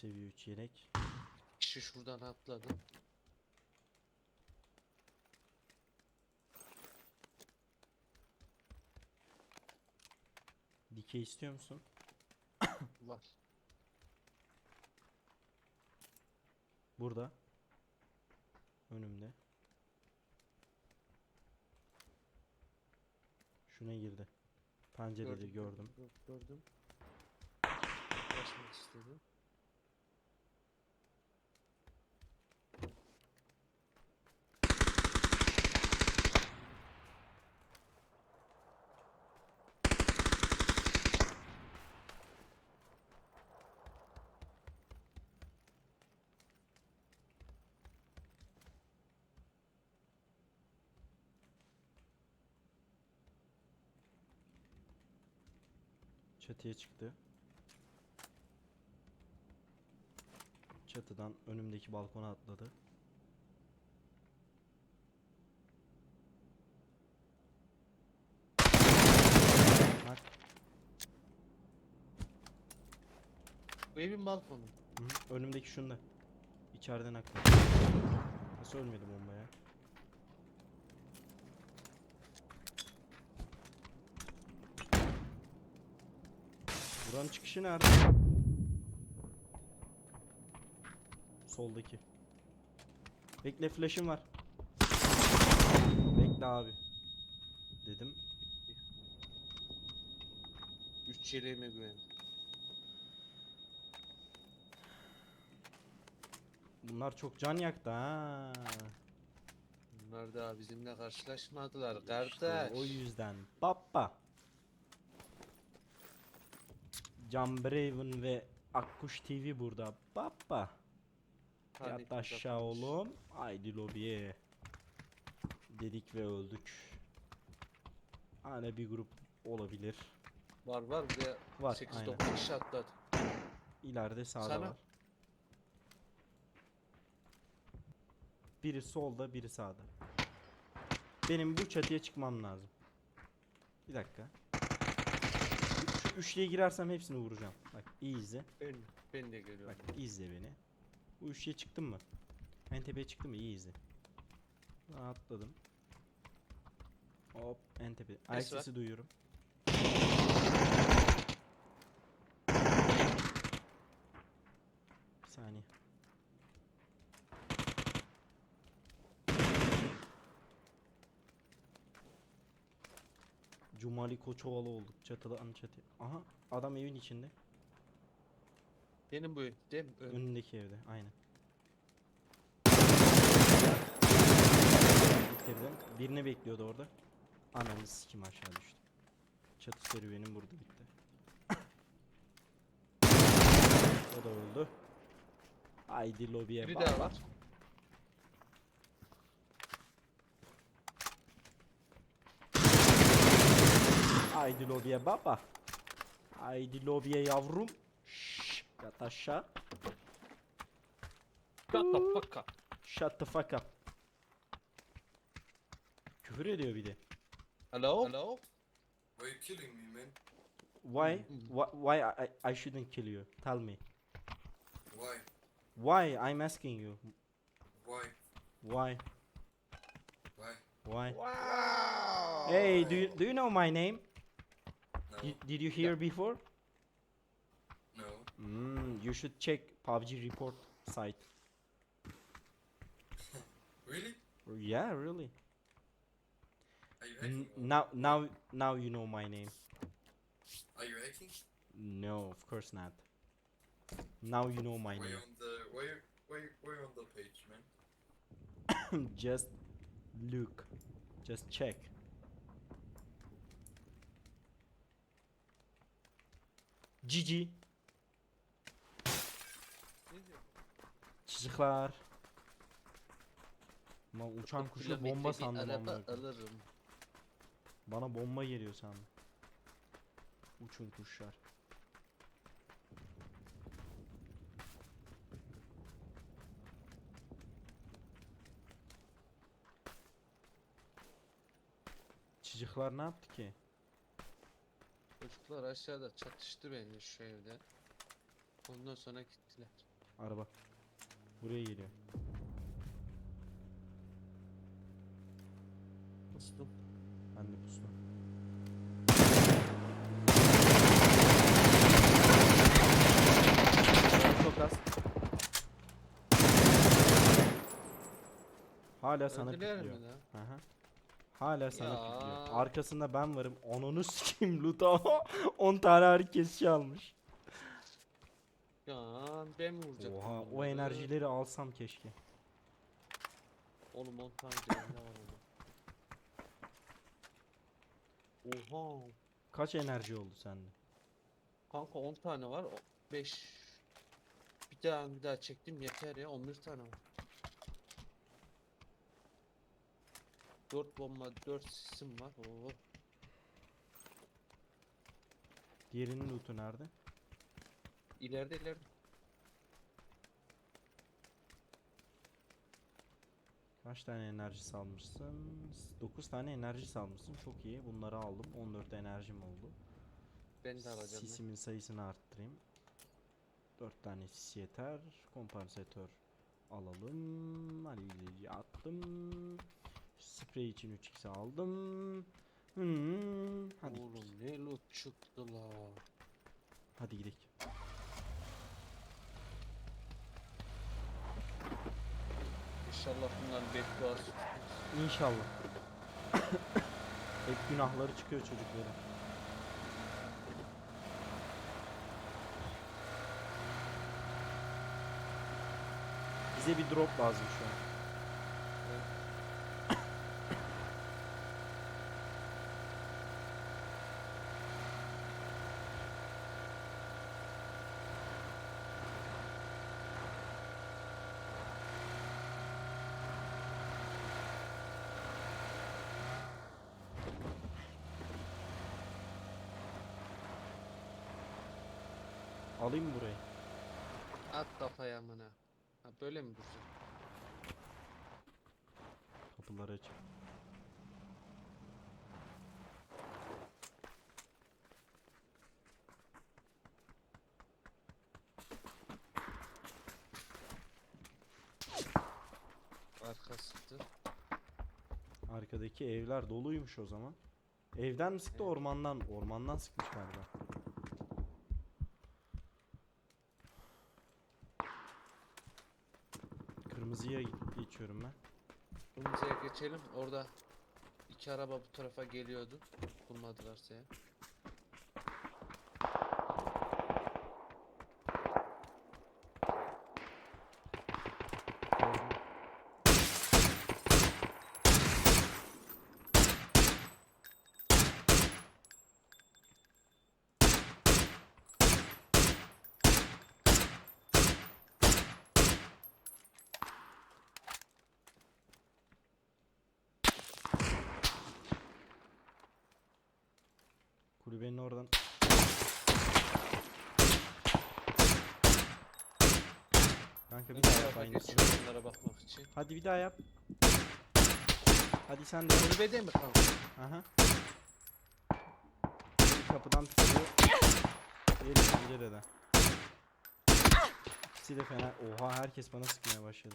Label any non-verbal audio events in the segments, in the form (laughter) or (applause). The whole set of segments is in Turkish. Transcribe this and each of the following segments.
seviye 3 yelek. Kişi şuradan atladı. Dikey istiyor musun? (coughs) Var. Burada. Önümde. Şuna girdi. Pencerede gördüm. gö- Gördüm. Çatıya çıktı. Çatıdan önümdeki balkona atladı. Bak, Bu evin balkonu. hı, önümdeki şunda. İçeriden aktı. Nasıl ölmedi bomba ya? Buranın çıkışı nerede? Soldaki. Bekle flash'ım var. Bekle abi. Dedim. Üç yeleğime güven. Bunlar çok can yaktı ha. Bunlar da bizimle karşılaşmadılar İşte kardeş. o yüzden. Baba. Can Braven ve Akkuş TV burada. Baba. Panik Yat aşağı oğlum. Haydi lobiye. Dedik ve öldük. Hani bir grup olabilir. Var var buraya Var, 8-9 kişi atladı. İleride sağda Sana- var. Biri solda, biri sağda. Benim bu çatıya çıkmam lazım. Bir dakika. Üçlüye girersem hepsini vuracağım. Bak iyi izle. Ben, ben de geliyorum. Bak izle beni. Bu üçlüye çıktım mı? En tepeye çıktım mı? İyi izle. Atladım. Hop en tepe. Ayak sesi duyuyorum. Bir saniye. Cumali Koçovalı olduk. Çatıda an çatı. Aha adam evin içinde. Benim bu değil mi? Ön- Önündeki evde aynen. Bitirdim. Birini bekliyordu orada. Ananı sikim aşağı düştü. Çatı serüvenim burada bitti. o da öldü. Haydi lobiye Biri daha var. Haydi lobiye baba. Haydi lobiye yavrum. Şşş, yat aşağı. Shut the fuck up. Shut the fuck up. Küfür ediyor bir de. Hello? Hello? Why are you killing me, man? Why? Mm. Why, why I, I shouldn't kill you? Tell me. Why? Why? I'm asking you. Why? Why? Why? Why? Wow! Hey, do you, do you know my name? No. Did, did you hear before? No. Mm, you should check PUBG report site. (laughs) Really? Yeah, really. Are you N- hacking? or- now, now, now you know my name. Are you hacking? No, of course not. Now you know my Why you name. on the why you why you- why on the page, man? (coughs) Just look. Just check. Diyor? Çocuklar. Lan uçan kilometre bomba sandım araba amına alırım. Bana bomba geliyor sandım. Uçun kuşlar. Çocuklar ne yaptı ki? Çocuklar aşağıda çatıştı beni şu evde. Ondan sonra gittiler. Araba. Buraya geliyor. Pustum. Ben de pustum. Çok az. Hala sana Öldüler pikliyor. mi lan? Hala sana pikliyor. Arkasında ben varım. Onunu (laughs) sikeyim Luta. (laughs) 10 tane herkes almış. Ya ben mi vuracaktım? Oha o enerjileri alsam keşke. Oğlum 10 tane canlı var orada. Oha. Kaç enerji oldu sende? Kanka 10 tane var. 5 bir daha bir daha çektim yeter ya 11 tane var. 4 bomba 4 sisim var. Oo. Diğerinin lootu nerede? İleride ileride. Kaç tane enerji salmışsın? 9 tane enerji salmışsın. Çok iyi. Bunları aldım. 14 enerjim oldu. Ben de alacağım. Sisimin sayısını arttırayım. 4 tane sis yeter. Kompansatör alalım. Alevleyici attım. Sprey için 3x aldım. Hmm. Hadi, Oğlum ne loot çıktı la. hadi gidelim. İnşallah bunların bedduası tutmaz. İnşallah. (coughs) Hep günahları çıkıyor çocukların. Bize bir drop lazım şu an. Alayım mı burayı? At kafaya amına. Ha böyle mi duracak? Kapıları açık. Arkasıdır. Arkadaki evler doluymuş o zaman. Evden mi sıktı ormandan? Ormandan sıkmış galiba. Kırmızıya ge- geçiyorum ben. Kırmızıya geçelim. Orada iki araba bu tarafa geliyordu. Bulmadılarsa ya. Gördüm. Kulübenin oradan Kanka bir daha yap aynısını. onlara bakmak için. Hadi bir daha yap. Hadi sen de. Kulübede mi kanka? Aha. Bir kapıdan tutuyor. Diğeri pencerede. İkisi de fena. Oha herkes bana sıkmaya başladı.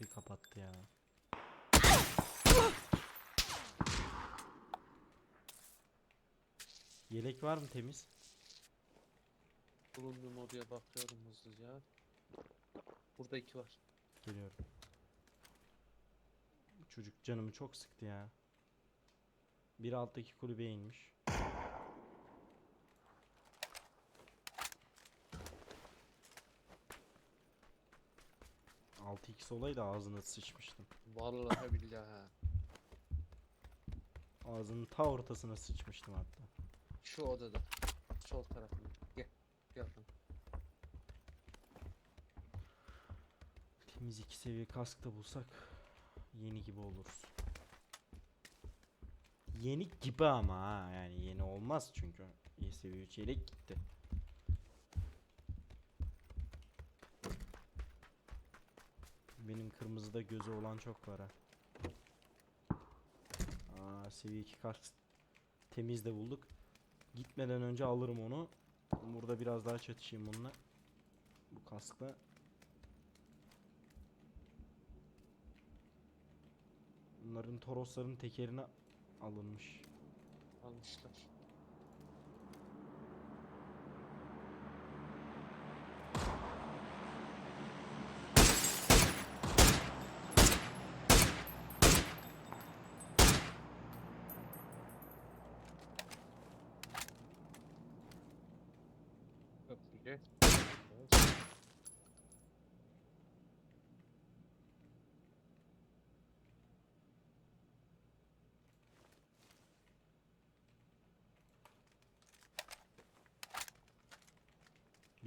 Bir kapattı ya. Yelek var mı temiz? Bulunduğum odaya bakıyorum hızlıca. Burada iki var. Geliyorum. Çocuk canımı çok sıktı ya. Bir alttaki kulübeye inmiş. Altı x olaydı ağzına sıçmıştım. Vallahi billahi. Ağzının ta ortasına sıçmıştım hatta. Şu odada. Sol tarafında. Gel. Gel. Temiz iki seviye kask da bulsak yeni gibi oluruz. Yeni gibi ama ha yani yeni olmaz çünkü. İyi seviye 3 yelek gitti. Benim kırmızıda gözü olan çok var ha. Aa, seviye 2 kask temiz de bulduk. Gitmeden önce alırım onu. Burada biraz daha çatışayım onunla. Bu kaskla. Bunların Torosların tekerine alınmış. Almışlar.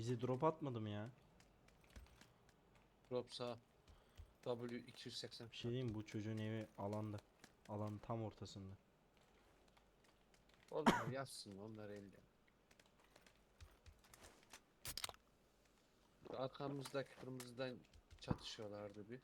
Bizi drop atmadı mı ya? Drop sağ. W 280. Bir şey diyeyim mi? bu çocuğun evi alanda. Alanın tam ortasında. Onlar yazsın onlar elde. Arkamızdaki kırmızıdan çatışıyorlardı bir.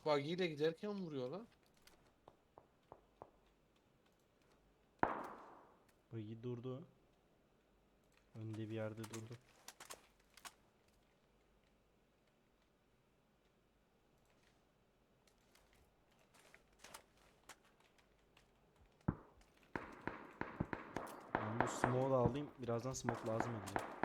Üç buggy ile giderken vuruyor lan. Bagi durdu. Önde bir yerde durdu. Ben bu smoke'u da alayım. Birazdan smoke lazım edecek.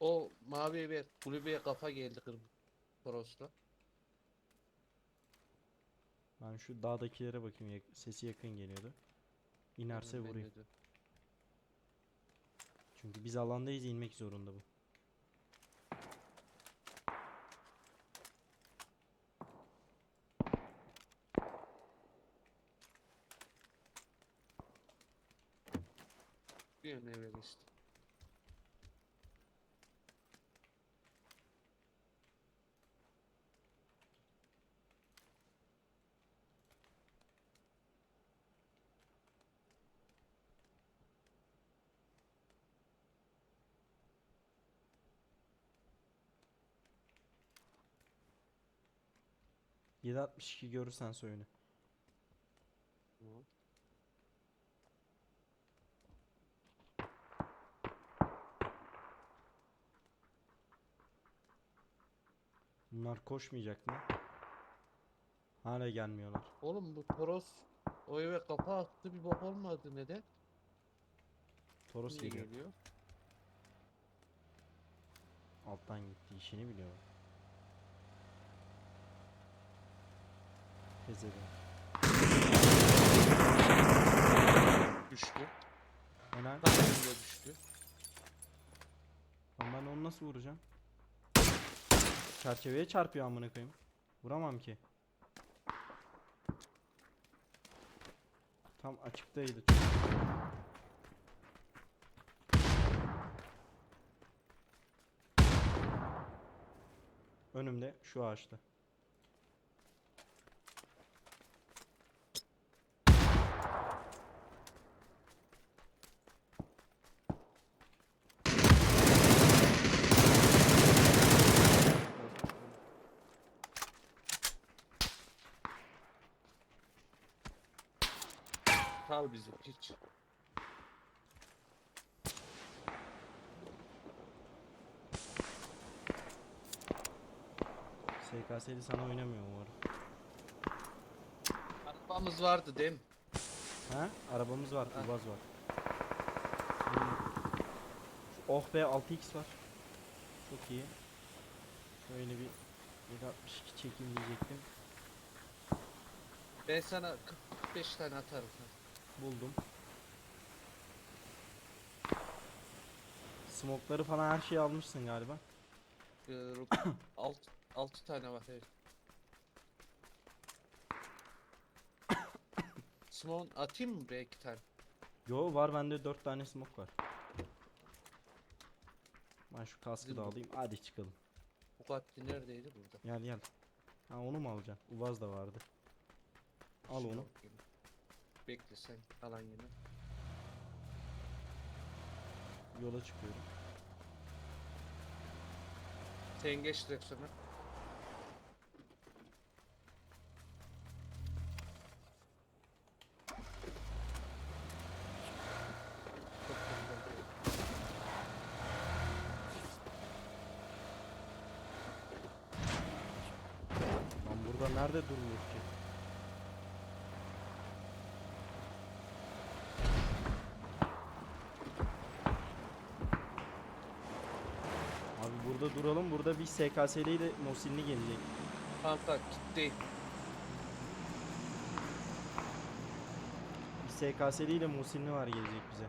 O mavi eve kulübeye kafa geldi kırmızı Toros'la. Ben şu dağdakilere bakayım. yak- Sesi yakın geliyordu. İnerse ben vurayım. de. Çünkü biz alandayız inmek zorunda bu. Bir ön eve geçti. 762 görürsen söyle. Tamam. Bunlar koşmayacak mı? Hala gelmiyorlar. Oğlum bu Toros o eve kafa attı bir bok olmadı neden? Toros Niye geliyor. geliyor? Alttan gitti işini biliyor. Pezevenk. Düştü. Helal. Önünde düştü. Lan ben onu nasıl vuracağım? Çerçeveye çarpıyor amına koyayım. Vuramam ki. Tam açıktaydı. çünkü. Önümde şu ağaçta. Sal bizi hiç. SKS'li sana oynamıyor umarım. Arabamız vardı değil mi? Ha? Arabamız var, Ha. Ubaz var. Hmm. Oh be 6x var. Çok iyi. Şöyle bir 762 çekim diyecektim. Ben sana 45 tane atarım. Buldum. Smokları falan her şeyi almışsın galiba. Ee, 6 6 (coughs) tane var evet. (coughs) Simon atayım mı be iki tane? Yo var bende 4 tane smoke var. Ben şu kaskı da alayım. Hadi çıkalım. Bugatti neredeydi burada? Gel gel. Ha onu mu alacaksın? Uvaz da vardı. Al onu. bakayım. Bekle sen alan yine. Yola çıkıyorum. Sen geç. Lan burada nerede durmuyor ki? Abi duralım. Burada bir SKS'li ile Mosinli gelecek. Kanka gitti. Bir SKS'li ile Mosinli var gelecek bize.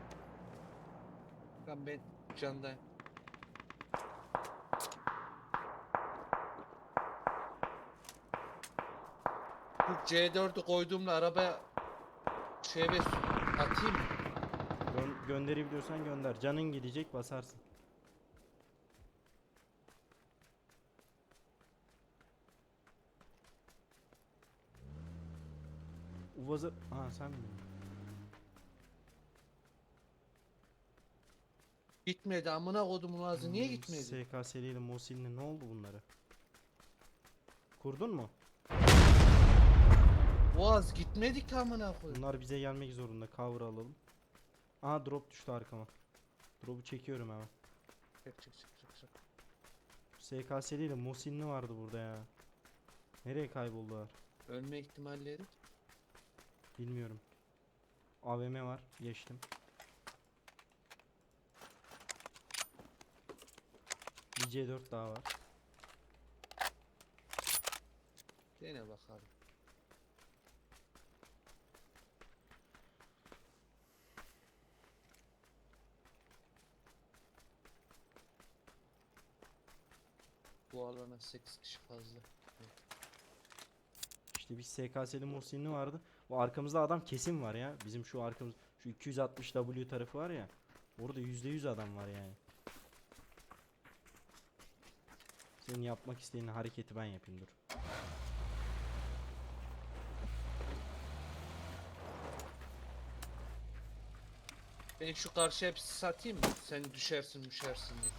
Lan ben candayım. Bu C4'ü koyduğumda arabaya şey atayım mı? Gö- gönderebiliyorsan gönder. Canın gidecek basarsın. Uvazı... Ha sen mi? Gitmedi amına kodumun ağzı niye gitmedi? SKS'li ile Mosinli ne oldu bunlara? Kurdun mu? Boğaz gitmedi ki amına koyayım. Bunlar bize gelmek zorunda. Cover alalım. Aha drop düştü arkama. Drop'u çekiyorum hemen. Çek çek çek çek çek. SKS'li ile Mosinli vardı burada ya. Nereye kayboldular? Ölme ihtimalleri. Bilmiyorum. AVM var. Geçtim. Bir C4 daha var. Dene bakalım. Bu alana 8 kişi fazla. İşte bir SKS'li Mosinli vardı. Bu arkamızda adam kesin var ya. Bizim şu arkamız şu 260 W tarafı var ya. Orada %100 adam var yani. Senin yapmak istediğin hareketi ben yapayım dur. Ben şu karşı hepsi satayım mı? Sen düşersin düşersin diye.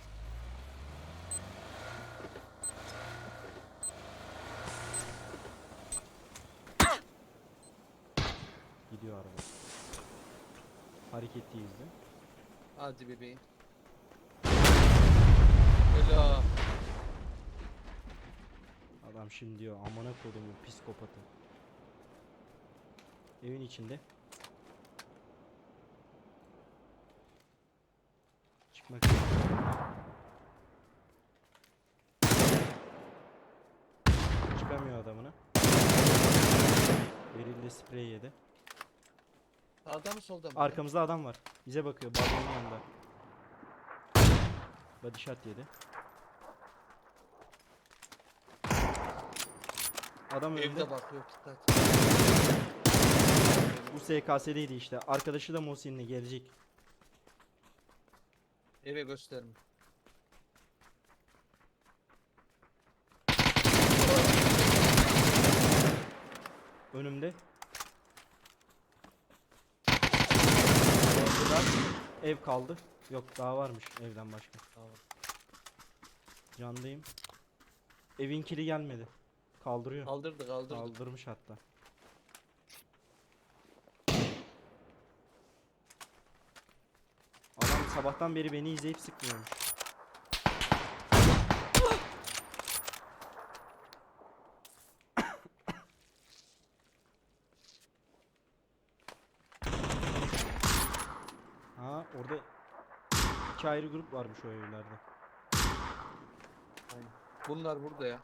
Gidiyor araba. Hareketi izle. Hadi bebeğim. Ela. Adam şimdi diyor amına kodumu psikopatı. Evin içinde. Çıkmak. Çıkamıyor adamını. Verildi sprey yedi. Sağda mı solda mı? Arkamızda adam var. Bize bakıyor balkonun yanında. Body shot yedi. Adam önünde. Evde bakıyor dikkat. Bu SKS'liydi işte. Arkadaşı da Mosin'le gelecek. Eve gösterme. Önümde. Ortada ev kaldı. Yok daha varmış evden başka. Tamam. Candayım. Evin kili gelmedi. Kaldırıyor. Kaldırdı kaldırdı. Kaldırmış hatta. Adam sabahtan beri beni izleyip sıkmıyormuş. ayrı grup varmış o evlerde. Bunlar burada ya.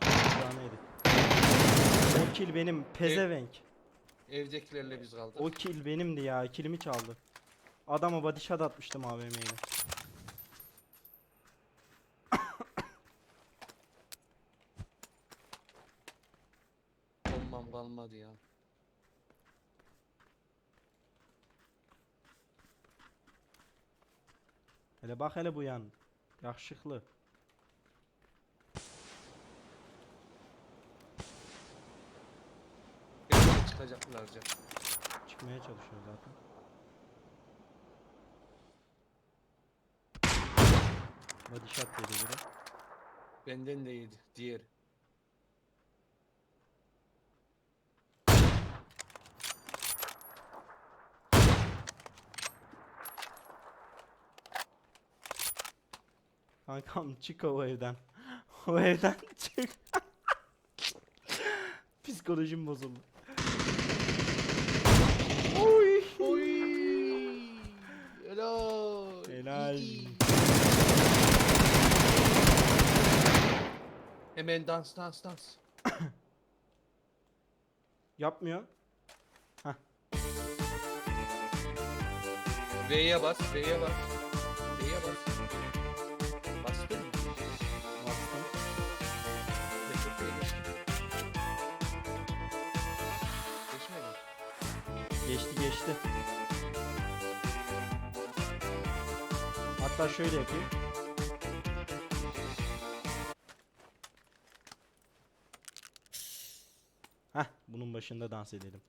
Taneydi. O kill benim pezevenk. Evdekilerle biz kaldık. O kill benimdi ya. Kilimi çaldı. Adama body shot atmıştım AVM ile. Olmam kalmadı ya. Hele bak hele bu yan. Yakışıklı. Çıkacaklarca. Çıkmaya çalışıyor zaten. Body shot dedi biri. Benden de yedi. Diğeri. Kankam çık o evden. (laughs) o evden çık. (laughs) Psikolojim bozuldu. Oy. Oy! Helal. Helal. Hemen dans dans dans. (coughs) Yapmıyor. V'ye bas, V'ye bas. V'ye bas. Bastın mı? Bastım. Teşekkür ederim. Geçmedi. Geçti geçti. Hatta şöyle yapayım. Başında dans edelim.